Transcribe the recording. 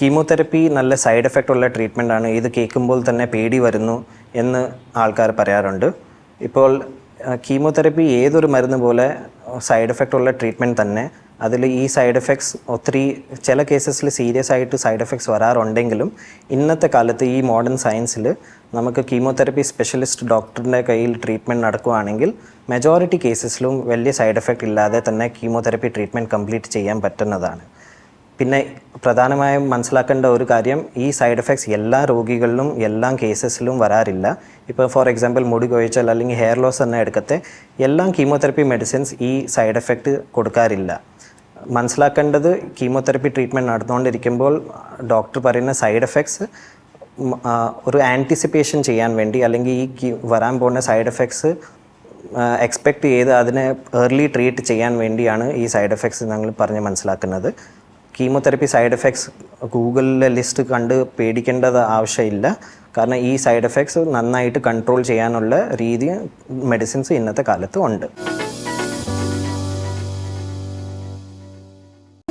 Chemotherapy നല്ല side effect ഉള്ള treatment ആണ്. ഇത് കേൾക്കുമ്പോൾ തന്നെ പേടി വരുന്നു എന്ന് ആൾക്കാർ പറയാറുണ്ട്. ഇപ്പോൾ കീമോതെറപ്പി ഏതൊരു മരുന്ന് പോലെ സൈഡ് എഫക്റ്റ് ഉള്ള ട്രീറ്റ്മെന്റ് തന്നെ. അതിൽ ഈ സൈഡ് എഫക്ട്സ് ഒത്തിരി ചില കേസസിൽ സീരിയസ് ആയിട്ട് സൈഡ് എഫക്ട്സ് വരാറുണ്ടെങ്കിലും ഇന്നത്തെ കാലത്ത് ഈ മോഡേൺ സയൻസിൽ നമുക്ക് കീമോതെറപ്പി സ്പെഷ്യലിസ്റ്റ് ഡോക്ടറിന്റെ കയ്യിൽ ട്രീറ്റ്മെന്റ് നടക്കുകയാണെങ്കിൽ മെജോറിറ്റി കേസസിലും വലിയ സൈഡ് എഫക്റ്റ് ഇല്ലാതെ തന്നെ കീമോതെറപ്പി ട്രീറ്റ്മെന്റ് കംപ്ലീറ്റ് ചെയ്യാൻ പറ്റുന്നതാണ്. പിന്നെ പ്രധാനമായും മനസ്സിലാക്കേണ്ട ഒരു കാര്യം ഈ സൈഡ് എഫക്ട്സ് എല്ലാ രോഗികളിലും എല്ലാ കേസസിലും വരാറില്ല. ഇപ്പോൾ ഫോർ എക്സാമ്പിൾ മുടി കൊഴിച്ചാൽ അല്ലെങ്കിൽ ഹെയർ ലോസ് തന്നെ എടുക്കത്തെ എല്ലാ കീമോതെറപ്പി മെഡിസിൻസ് ഈ സൈഡ് എഫക്റ്റ് കൊടുക്കാറില്ല. മനസ്സിലാക്കേണ്ടത് കീമോതെറപ്പി ട്രീറ്റ്മെന്റ് നടന്നുകൊണ്ടിരിക്കുമ്പോൾ ഡോക്ടർ പറയുന്ന സൈഡ് എഫക്ട്സ് ഒരു ആന്റിസിപ്പേഷൻ ചെയ്യാൻ വേണ്ടി അല്ലെങ്കിൽ ഈ വരാൻ പോകുന്ന സൈഡ് എഫക്ട്സ് എക്സ്പെക്റ്റ് ചെയ്ത് അതിനെ ഏർലി ട്രീറ്റ് ചെയ്യാൻ വേണ്ടിയാണ് ഈ സൈഡ് എഫക്ട്സ് ഞങ്ങൾ പറഞ്ഞ് മനസ്സിലാക്കുന്നത്. കീമോതെറപ്പി സൈഡ് എഫക്ട്സ് ഗൂഗിളിലെ ലിസ്റ്റ് കണ്ട് പേടിക്കേണ്ടത് ആവശ്യമില്ല. കാരണം ഈ സൈഡ് എഫക്ട്സ് നന്നായിട്ട് കൺട്രോൾ ചെയ്യാനുള്ള രീതി മെഡിസിൻസ് ഇന്നത്തെ കാലത്ത് ഉണ്ട്.